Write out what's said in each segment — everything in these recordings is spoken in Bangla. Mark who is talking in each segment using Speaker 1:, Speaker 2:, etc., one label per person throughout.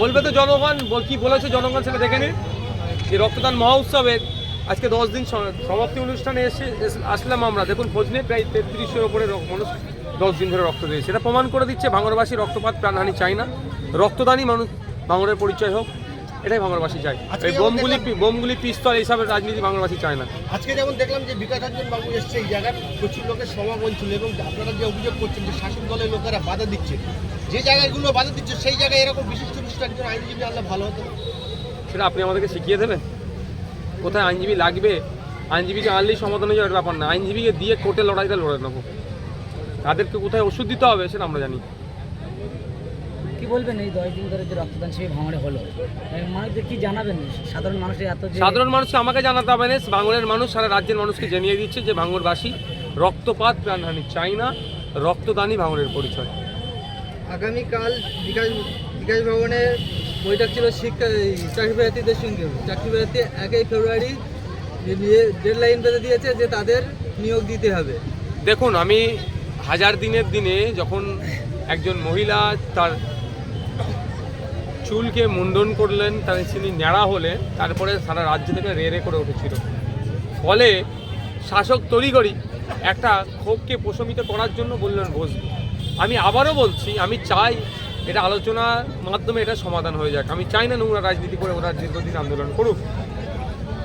Speaker 1: বলবে তো জনগণ কি বলেছে জনগণ সেটা দেখে নিন এই রক্তদান মহোৎসবের আজকে দশ দিন সমাপ্তি অনুষ্ঠানে এসে আসলাম আমরা। দেখুন, খোঁজ নিয়ে প্রায় তেত্রিশের ওপরে মানুষ দশ দিন ধরে রক্ত দিয়েছে। এটা প্রমাণ করে দিচ্ছে ভাঙরবাসী রক্তপাত প্রাণহানি চায় না। রক্তদানই মানুষ ভাঙরের পরিচয় হোক। এটাই ভাঙরবাসী চায়। এই বোমগুলি বোমগুলি পিস্তল এইসবের রাজনীতি ভাঙরবাসী চায় না।
Speaker 2: আজকে যেমন দেখলাম যে বিকাশ রঞ্জন বাবু এসছে এই জায়গায় প্রচুর লোকের সমাগম ছিল এবং আপনারা যে অভিযোগ করছেন যে শাসক দলের লোকেরা বাধা দিচ্ছে যে জায়গাগুলো বাধা দিচ্ছে সেই জায়গায় এরকম বিশিষ্ট বিশিষ্ট একজন আইনজীবী আনলে ভালো হতো?
Speaker 1: সেটা আপনি আমাদেরকে শিখিয়ে দেবেন। কোথায় আইনজীবী লাগবে? আইনজীবীকে আনলেই সমাধান হয়ে যাওয়ার ব্যাপার না। আইনজীবীকে দিয়ে কোর্টে লড়াইটা লড়ে নেব। তাদেরকে কোথায় ওষুধ দিতে হবে সেটা আমরা জানি।
Speaker 3: কি বলবেন এই দশ দিন ধরে যে রক্তদান শিবির ভাঙড়ে হলো? মানুষদের কি জানাবেন? সাধারণ মানুষের এত
Speaker 1: সাধারণ মানুষকে আমাকে জানাতে হবে না ভাঙড়ের মানুষ সারা রাজ্যের মানুষকে জানিয়ে দিচ্ছে যে ভাঙড়বাসী রক্তপাত প্রাণহানি চাই না রক্তদানই ভাঙড়ের পরিচয়।
Speaker 4: আগামীকাল বিকাশ বিকাশ ভবনে বৈঠক ছিল শিক্ষা এই চাকরি প্রার্থীদের সঙ্গে। চাকরি প্রার্থী একই ফেব্রুয়ারি ডেড লাইন বেঁধে দিয়েছে যে তাদের নিয়োগ দিতে হবে।
Speaker 1: দেখুন আমি হাজার দিনের দিনে যখন একজন মহিলা তার চুলকে মুন্ডন করলেন, তার তিনি ন্যাড়া হলেন, তারপরে সারা রাজ্য থেকে রে রে করে উঠেছিল। ফলে শাসক তরিগরি একটা ক্ষোভকে প্রশমিত করার জন্য বললেন, বসবে। আমি আবারও বলছি, আমি চাই এটা আলোচনার মাধ্যমে এটা সমাধান হয়ে যাক। আমি চাই না নোংরা রাজনীতি করে ওরা দীর্ঘদিন আন্দোলন করুক।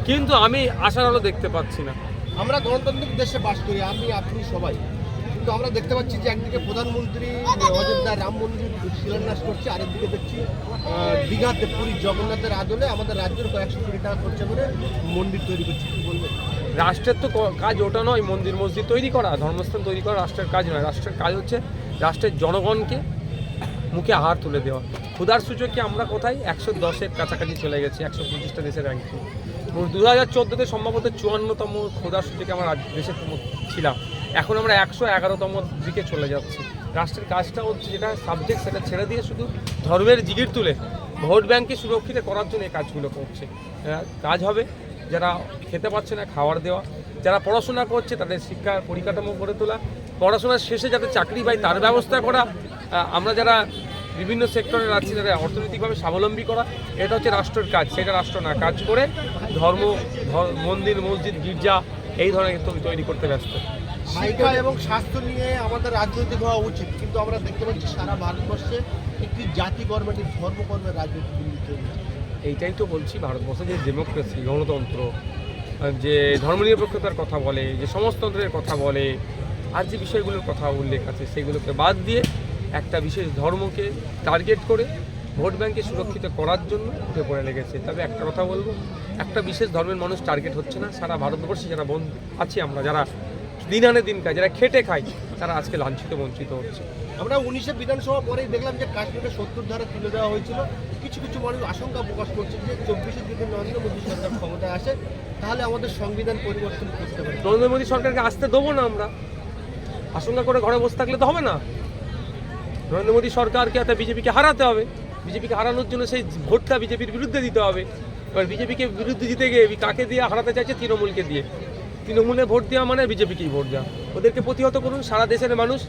Speaker 1: কিন্তু আমি আশার আলো দেখতে পাচ্ছি না।
Speaker 2: আমরা গণতান্ত্রিক দেশে বাস করি, আমি, আপনি সবাই। কিন্তু আমরা দেখতে পাচ্ছি যে একদিকে প্রধানমন্ত্রী অযোধ্যা রাম মন্দির শিলান্যাস করছে, আরেকদিকে দেখছি দীঘাতে পুরী জগন্নাথের আদলে আমাদের রাজ্যের কয়েকশো কোটি টাকা খরচা করে মন্দির তৈরি করছে। কি বলবেন?
Speaker 1: রাষ্ট্রের তো কাজ ওটা নয়, মন্দির মসজিদ তৈরি করা, ধর্মস্থান তৈরি করা রাষ্ট্রের কাজ নয়। রাষ্ট্রের কাজ হচ্ছে রাষ্ট্রের জনগণকে মুখে আহার তুলে দেওয়া। ক্ষুধার সূচকে আমরা কোথায়? একশো দশের কাছাকাছি চলে গেছি, একশো পঁচিশটা দেশের র্যাঙ্কিং দু হাজার চোদ্দোতে সম্ভবত চুয়ান্নতম ক্ষুধার সূচকে আমরা দেশের ছিলাম। এখন আমরা একশো এগারোতম দিকে চলে যাচ্ছি। রাষ্ট্রের কাজটা হচ্ছে যেটা সাবজেক্ট সেটা ছেড়ে দিয়ে শুধু ধর্মের জিগির তুলে ভোট ব্যাংককে সুরক্ষিত করার জন্য এই কাজগুলো করছে। কাজ হবে, যারা খেতে পাচ্ছে না, খাবার দেওয়া, যারা পড়াশোনা করছে তাদের শিক্ষার পরিকাঠামো গড়ে তোলা, পড়াশোনার শেষে যাতে চাকরি পায় তার ব্যবস্থা করা আমরা যারা বিভিন্ন সেক্টরে আছি যারা অর্থনৈতিকভাবে স্বাবলম্বী করা, এটা হচ্ছে রাষ্ট্রের কাজ, সেটা রাষ্ট্র না, কাজ করে ধর্ম মন্দির, মসজিদ, গির্জা এই ধরনের তৈরি- তৈরি করতে ব্যস্ত।
Speaker 2: শিক্ষা এবং স্বাস্থ্য নিয়ে আমাদের রাজনৈতিক হওয়া উচিত কিন্তু আমরা দেখতে পাচ্ছি সারা ভারতবর্ষে একটি জাতি কর্মের একটি ধর্ম কর্মের রাজনীতি দিল্লি তৈরি
Speaker 1: এইটাই তো বলছি ভারতবর্ষে যে ডেমোক্রেসি গণতন্ত্র যে ধর্মনিরপেক্ষতার কথা বলে যে সমাজতন্ত্রের কথা বলে আর যে বিষয়গুলোর কথা উল্লেখ আছে সেগুলোকে বাদ দিয়ে একটা বিশেষ ধর্মকে টার্গেট করে ভোট ব্যাংকে সুরক্ষিত করার জন্য উঠে পড়ে লেগেছে। তবে একটা কথা বলব একটা বিশেষ ধর্মের মানুষ টার্গেট হচ্ছে না সারা ভারতবর্ষে যারা বন্ধু আছি আমরা যারা দিন আনে দিন খাই যারা খেটে খাই তারা আজকে লাঞ্ছিত বঞ্চিত হচ্ছে।
Speaker 2: আমরা উনিশে বিধানসভা পরেই দেখলাম যে কাশ্মীরে সত্তর ধারা তুলে দেওয়া হয়েছিল। কিছু কিছু মানুষ আশঙ্কা প্রকাশ করছে যে চব্বিশে যদি নরেন্দ্র মোদী সরকার ক্ষমতায় আসে তাহলে আমাদের সংবিধান পরিবর্তন করতে পারে।
Speaker 1: নরেন্দ্র মোদী সরকারকে আসতে দেবো না আমরা। আশঙ্কা করে ঘরে বসে থাকলে তো হবে না। নরেন্দ্র মোদী সরকারকে একটা বিজেপিকে হারাতে হবে। বিজেপিকে হারানোর জন্য সেই ভোটটা বিজেপির বিরুদ্ধে দিতে হবে। এবার বিজেপিকে বিরুদ্ধে দিতে গিয়ে কাকে দিয়ে হারাতে চাইছে? তৃণমূলকে দিয়ে। তৃণমূলে ভোট দেওয়া মানে বিজেপিকেই ভোট দেওয়া। ওদেরকে প্রতিহত করুন সারা দেশের মানুষ।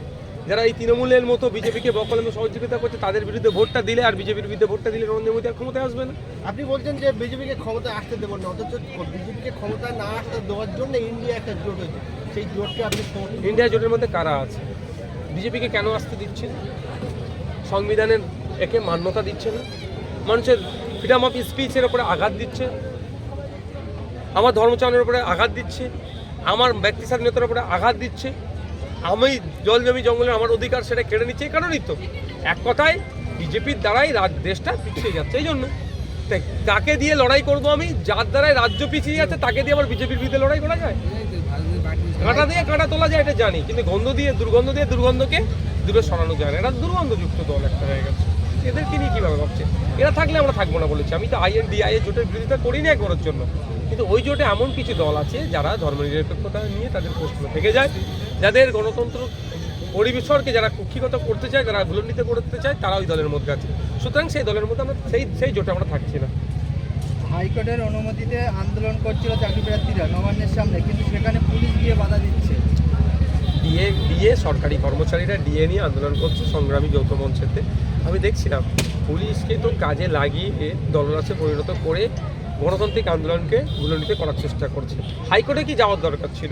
Speaker 1: যারা এই তৃণমূলের মতো বিজেপিকে বকলমে সহযোগিতা করছে তাদের বিরুদ্ধে ভোটটা দিলে আর বিজেপির বিরুদ্ধে ভোটটা দিলে নরেন্দ্র মোদী আর ক্ষমতায় আসবে না।
Speaker 2: আপনি বলছেন যে বিজেপিকে ক্ষমতায় আসতে দেবেন না অথচ বিজেপিকে ক্ষমতায় না আসতে দেওয়ার জন্য ইন্ডিয়া একটা জোট হয়েছে। সেই জোটকে আপনি
Speaker 1: ইন্ডিয়া জোটের মধ্যে কারা আছে? বিজেপিকে কেন আসতে দিচ্ছেন? সংবিধানের একে মান্যতা দিচ্ছে না। মানুষের ফ্রিডম অফ স্পিচের উপরে আঘাত দিচ্ছে। আমার ধর্মচরণের উপরে আঘাত দিচ্ছে। আমার ব্যক্তি স্বাধীনতার উপরে আঘাত দিচ্ছে। আমি জল জমি জঙ্গলের আমার অধিকার সেটা কেড়ে নিচ্ছে এই কারণেই তো। এক কথায় বিজেপির দ্বারাই রাজ দেশটা পিছিয়ে যাচ্ছে এই জন্য। তাই কাকে দিয়ে লড়াই করব আমি? যার দ্বারাই রাজ্য পিছিয়ে যাচ্ছে, তাকে দিয়ে আবার বিজেপির বিরুদ্ধে লড়াই করা যায়? কাঁটা দিয়ে কাঁটা তোলা যায়, এটা জানি। কিন্তু গন্ধ দিয়ে, দুর্গন্ধ দিয়ে দুর্গন্ধকে দূরে সরানো যায় না। এটা দুর্গন্ধযুক্ত দল একটা হয়ে গেছে। এদেরকে নিয়ে কীভাবে ভাবছে? এরা থাকলে আমরা থাকব না বলেছি। আমি তো আইএনডিআই জোটের বিরোধিতা করি না একবারের জন্য। কিন্তু ওই জোটে এমন কিছু দল আছে যারা ধর্মনিরপেক্ষতা নিয়ে তাদের প্রশ্ন থেকে যায়, যাদের গণতন্ত্র পরিবেশরকে যারা কুক্ষিগত করতে চায়, যারা ভুলন্ডিত করতে চায়, তারা ওই দলের মধ্যে আছে। সুতরাং সেই দলের মধ্যে আমরা সেই সেই জোটে আমরা থাকছি না।
Speaker 4: হাইকোর্টের অনুমতিতে আন্দোলন করছিল চাকরি প্রার্থীরা নবান্নের সামনে, কিন্তু সেখানে পুলিশ গিয়ে বাধা দিচ্ছে।
Speaker 1: ডিএ ডিএ, সরকারি কর্মচারীরা ডিএ নিয়ে আন্দোলন করছে সংগ্রামী যৌথ মঞ্চেতে। আমি দেখছিলাম, পুলিশকে তো কাজে লাগিয়ে দলরাসে পরিণত করে গণতান্ত্রিক আন্দোলনকে ভুলনিতে করার চেষ্টা করছে। হাইকোর্টে কি যাওয়ার দরকার ছিল?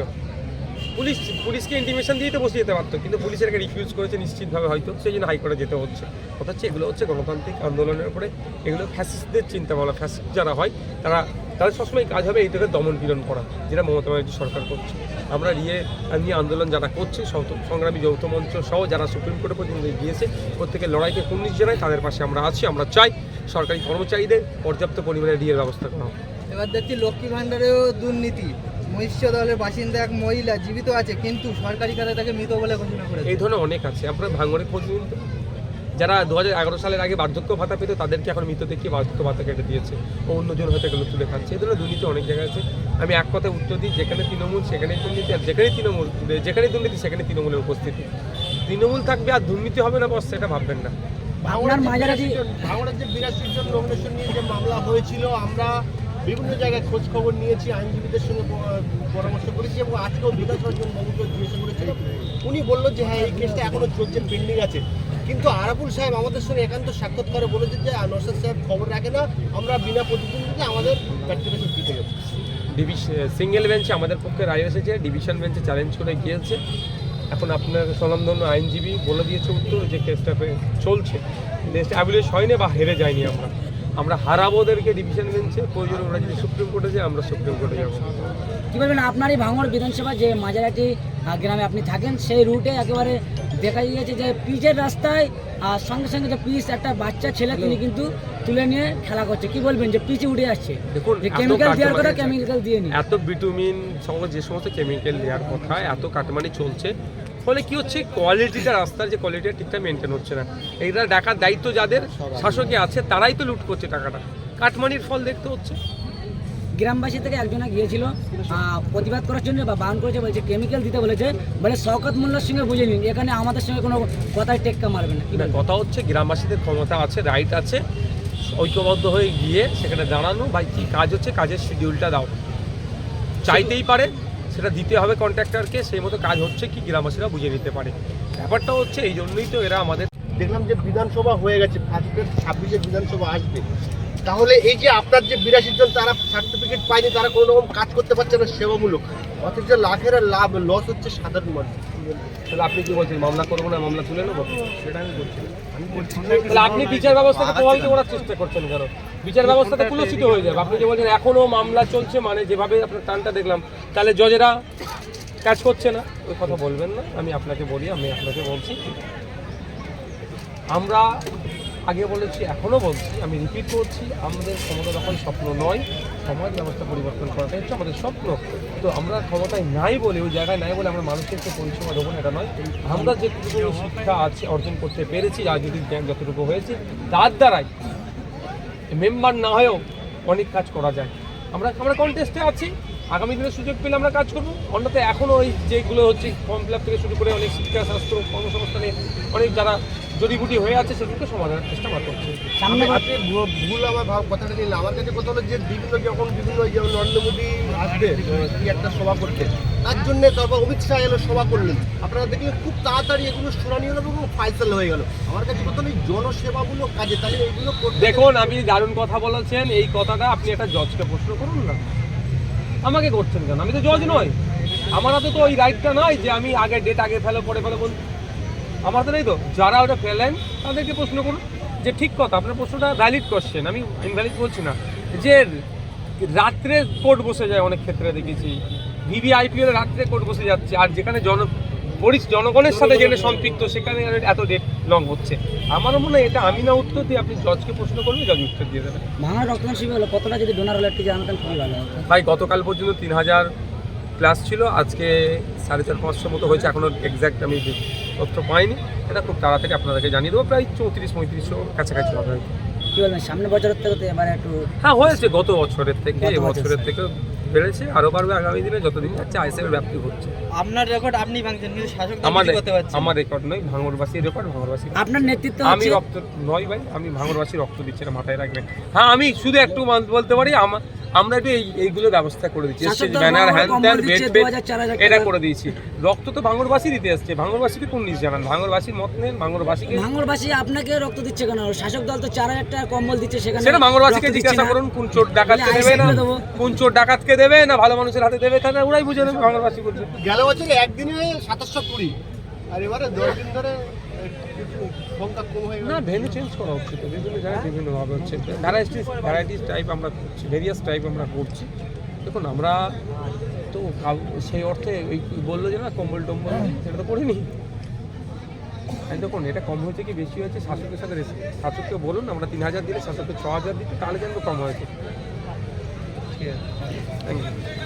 Speaker 1: পুলিশ, পুলিশকে ইন্টিমেশন দিয়ে তো বসে যেতে পারতো, কিন্তু পুলিশ এটাকে রিফিউজ করেছে নিশ্চিতভাবে হয়তো, সেই জন্য হাইকোর্টে যেতে হচ্ছে। কথা হচ্ছে এগুলো হচ্ছে গণতান্ত্রিক আন্দোলনের উপরে, এগুলো ফ্যাসিস্টদের চিন্তা ভাবনা ফ্যাসিস্ট যারা হয়, তারা তাদের সবসময় কাজ হবে এইটাকে দমন পীড়ন করা যেটা মমতা ব্যানার্জি সরকার করছে। আমরা নিয়ে নিয়ে আন্দোলন যারা করছে সংগ্রামী যৌথ মঞ্চ সহ যারা সুপ্রিম কোর্টে পর্যন্ত গিয়েছে প্রত্যেকে লড়াইকে কুর্নিশ জানায় তাদের পাশে আমরা আছি আমরা চাই সরকারি কর্মচারীদের পর্যাপ্ত পরিমাণে ডিএর ব্যবস্থা করা হোক।
Speaker 4: এবার দেখছি লক্ষ্মী ভাণ্ডারেও দুর্নীতি। মহিষ্য দলের বাসিন্দা এক মহিলা জীবিত আছে কিন্তু সরকারি খাতে তাকে মৃত বলে ঘোষণা করে
Speaker 1: এই ধরনের অনেক আছে আপনারা ভাঙড়ে খোঁজ নিন। যারা দু হাজার এগারো সালের আগে বার্ধক্য ভাতা পেত তাদেরকে এখন মৃত দেখিয়ে বার্ধক্য ভাতা কেটে দিয়েছে ও অন্যজন হয়তো এগুলো তুলে খাচ্ছে এই ধরনের দুর্নীতি অনেক জায়গায় আছে। আমি এক কথায় উত্তর দিই যেখানে তৃণমূল সেখানে দুর্নীতি আর যেখানে তৃণমূল যেখানে দুর্নীতি সেখানে তৃণমূলের উপস্থিতি। তৃণমূল থাকবে আর দুর্নীতি হবে না বস সেটা ভাববেন না।
Speaker 3: আপনার মাঝারাজি
Speaker 2: ভাঙড়ের যে বিরাশি জন নমিনেশন নিয়ে যে মামলা হয়েছিল আমরা বিভিন্ন জায়গায় খোঁজ খবর নিয়েছি আইনজীবীদের সঙ্গে পরামর্শ করেছি এবং আজকেও বিধানসভার বাবুকে জিজ্ঞাসা করেছি উনি বলল যে হ্যাঁ এই কেসটা এখনও চলছে পেন্ডিং আছে। কিন্তু আরাবুল সাহেব আমাদের সঙ্গে একান্ত সাক্ষাৎ করে, বলেছে যে নসাদ সাহেব খবর রাখে না, আমরা বিনা প্রতিদ্বন্দ্বিতা আমাদের গেছি
Speaker 1: ডিভিশন সিঙ্গেল বেঞ্চে আমাদের পক্ষে রায় এসেছে ডিভিশন বেঞ্চে চ্যালেঞ্জ করে গিয়েছে। এখন আপনার স্বনামধন্য আইনজীবী বলে দিয়েছে উত্তর যে কেসটা চলছে। অ্যাবুলেশ হয়নি বা হেরে যায়নি আমরা। আমরা হারাবোদেরকে ডিভিশন বেঞ্চে প্রয়োজন ওরা যদি সুপ্রিম কোর্টে যায়, আমরা সুপ্রিম কোর্টে যাব।
Speaker 3: কি বলবেন আপনার এই ভাঙড় বিধানসভা যে মাঝারাটি গ্রামে আপনি থাকেন সেই রুটে একেবারে দেখা গিয়েছে যে পিচের রাস্তায় আর সঙ্গে সঙ্গে যে পিচ একটা বাচ্চা ছেলে তিনি কিন্তু তুলে নিয়ে খেলা করছে। কি বলবেন যে পিচে উঠে আসছে?
Speaker 1: দেখুন
Speaker 3: যে কেমিক্যাল দেওয়ার কথা কেমিক্যাল দিয়ে নি।
Speaker 1: এত বিটুমিন সহ যে সমস্ত কেমিক্যাল দেওয়ার কথা এত কাটমানি চলছে। ফলে কি হচ্ছে কোয়ালিটিটা রাস্তার যে কোয়ালিটিটা ঠিকঠাক মেনটেন হচ্ছে না। এইটা দেখার দায়িত্ব যাদের শাসকে আছে তারাই তো লুট করছে টাকাটা। কাটমানির ফল দেখতে হচ্ছে।
Speaker 3: গ্রামবাসী থেকে একজনে গিয়েছিল প্রতিবাদ করার জন্য বা বারণ করেছে বলছে কেমিক্যাল দিতে বলেছে বলে শওকত মোল্লার সঙ্গে বুঝে নিন এখানে আমাদের সঙ্গে কোনো কথায় টেক্কা মারবে না। কি
Speaker 1: কথা হচ্ছে গ্রামবাসীদের ক্ষমতা আছে রাইট আছে ঐক্যবদ্ধ হয়ে গিয়ে সেখানে দাঁড়ানো বা কী কাজ হচ্ছে কাজের শিডিউলটা দাও। চাইতেই পারে সেটা দিতে হবে কন্ট্রাক্টরকে সেই মতো কাজ হচ্ছে কি গ্রামবাসীরা বুঝে নিতে পারে। ব্যাপারটা হচ্ছে এই জন্যই তো এরা আমাদের
Speaker 2: দেখলাম যে বিধানসভা হয়ে গেছে ফার্স্টের ছাব্বিশে বিধানসভা আসবে। তাহলে এই যে আপনার যে বিরাশি জন তারা সার্টিফিকেট পায়নি তারা কোনো রকম কাজ করতে পারছে না সেবামূলক। অথচ লাখের লাভ লস হচ্ছে সাধারণ মানুষ।
Speaker 1: তাহলে আপনি কি বলছেন মামলা করব না মামলা তুলে নেব? সেটা আমি বলছি। তাহলে আপনি বিচার ব্যবস্থাকে প্রভাবিত করার চেষ্টা করছেন কেন? বিচার ব্যবস্থাতে কুলসিত হয়ে যাবে। আপনি যে বলছেন এখনও মামলা চলছে মানে যেভাবে আপনার টানটা দেখলাম তাহলে জজেরা কাজ করছে না? ওই কথা বলবেন না। আমি আপনাকে বলি আমি আপনাকে বলছি। আমরা আগে বলেছি এখনও বলছি, আমি রিপিট করছি, আমাদের ক্ষমতা দখল স্বপ্ন নয়, সমাজ ব্যবস্থা পরিবর্তন করাটাই হচ্ছে আমাদের স্বপ্ন। তো আমরা ক্ষমতায় নাই বলে ওই জায়গায় নাই বলে আমরা মানুষকে পরিষেবা দেবো এটা নয়। আমরা যেটুকু শিক্ষা আছে, অর্জন করতে পেরেছি, রাজনৈতিক জ্ঞান যতটুকু হয়েছে, তার দ্বারাই মেম্বার না হয়েও অনেক কাজ করা যায়। আমরা আমরা কন্টেস্টে আছি, আগামী দিনে সুযোগ পেলে আমরা কাজ করব। অন্যথা এখনও ওই যেগুলো হচ্ছে ফর্ম ফিল থেকে শুরু করে অনেক শিক্ষা শাস্ত্র কর্মসংস্থানে অনেক যারা জড়িবুটি হয়ে আছে সেগুলোকে সমাধানের চেষ্টা আমরা করছি।
Speaker 3: সামনে
Speaker 2: আপনি ভুল আমার ভাব কথাটা নিলে আমার কাছে কথা হলো যে বিভিন্ন যখন বিভিন্ন যেমন নরেন্দ্র মোদী আসবে কি একটা সভা করতে তার জন্য তারপর অমিত শাহ এলো সভা করলেন। আপনারা দেখলেন খুব তাড়াতাড়ি এগুলো শুনানি হলো এবং ফাইসাল হয়ে গেল। আমার কাছে কথা এই জনসেবামূলক কাজে তাহলে এগুলো
Speaker 1: দেখুন আপনি দারুণ কথা বলেছেন। এই কথাটা আপনি একটা জজকে প্রশ্ন করুন না। আমাকে করছেন কেন? আমি তো জজ নই। আমার হাতে তো ওই রাইটটা নয় যে আমি আগে ডেট আগে ফেলো পরে ফেলো বল এই তো যারা ওটা ফেলেন তাদেরকে প্রশ্ন করুন। যে ঠিক কথা আপনার প্রশ্নটা ভ্যালিড কোশ্চেন আমি ইনভ্যালিড বলছি না। যে রাত্রে কোর্ট বসে যায় অনেক ক্ষেত্রে দেখেছি। ভিভিআইপিএল রাত্রে কোর্ট বসে যাচ্ছে আর যেখানে জন পরিচ জনগণের সাথে যেখানে সম্পৃক্ত সেখানে এত ডেট লং হচ্ছে। আমার মনে হয় এটা আমি না উত্তর দিয়ে আপনি জজকে প্রশ্ন করলে জজ উত্তর দিয়ে দেবেন।
Speaker 3: ভাঙড় রক্তদান শিবির হলো কতটা যদি ডোনার জানাতেন খুবই ভালো
Speaker 1: ভাই গতকাল পর্যন্ত তিন হাজার প্লাস ছিল আজকে সাড়ে চার পাঁচশো মতো হয়েছে এখনও এক্স্যাক্ট আমি তথ্য পাইনি। এটা খুব তাড়াতাড়ি আপনাদেরকে জানিয়ে দেবো প্রায় চৌত্রিশ পঁয়ত্রিশশো কাছাকাছি হবে।
Speaker 3: কি বলবেন সামনে বছরের থেকে এবারে একটু
Speaker 1: হ্যাঁ হয়েছে গত বছরের থেকে এই বছরের থেকে। বেড়েছে আরও বাড়বে আগামী দিনে যতদিন যাচ্ছে আইসিএর ব্যাপ্তি হচ্ছে।
Speaker 4: আপনার রেকর্ড আপনি ভাঙছেন কিন্তু শাসক
Speaker 1: আমার আমার রেকর্ড নয় ভাঙরবাসীর রেকর্ড ভাঙরবাসী
Speaker 3: আপনার নেতৃত্ব
Speaker 1: আমি রক্ত নয় ভাই আমি ভাঙরবাসী রক্ত দিচ্ছি না মাথায় রাখবেন। হ্যাঁ আমি শুধু একটু বলতে পারি আমার আমরা একটু এই এইগুলো ব্যবস্থা করে দিচ্ছি। ব্যানার হ্যান ত্যান বেড বেড এটা করে দিয়েছি। রক্ত তো ভাঙরবাসী দিতে আসছে। ভাঙরবাসীকে কোন নিজ জানান? ভাঙরবাসীর মত নেন ভাঙরবাসীকে
Speaker 3: ভাঙরবাসী আপনাকে রক্ত দিচ্ছে কেন? শাসক দল তো চার হাজার টাকা কম্বল দিচ্ছে সেখানে
Speaker 1: সেটা ভাঙরবাসীকে জিজ্ঞাসা করুন কোন চোর ডাকাতকে দেবে না। কোন চোর ডাকাতকে দেবে না? ভালো মানুষের হাতে দেবে তাহলে ওরাই বুঝে নেবে ভাঙরবাসী বলছে।
Speaker 2: গেল বছরে একদিনে সাতাশশো কুড়ি আর এবারে দশ দিন ধরে
Speaker 1: না ভেন্যু চেঞ্জ করা হচ্ছে তো। বিভিন্ন জায়গায় বিভিন্নভাবে হচ্ছে। ভ্যারাইটিস ভ্যারাইটিস টাইপ আমরা করছি ভেরিয়াস টাইপ আমরা করছি। দেখুন, আমরা তো সেই অর্থে ওই বলল যে না, কম্বল টম্বল সেটা তো করিনি। দেখুন, এটা কম হয়েছে কি বেশি হয়েছে শাসকের সাথে শাসককে বলুন, আমরা তিন হাজার দিলে শাসককে ছ হাজার দিতে, তাহলে কিন্তু কম হয়েছে। ঠিক আছে। Thank you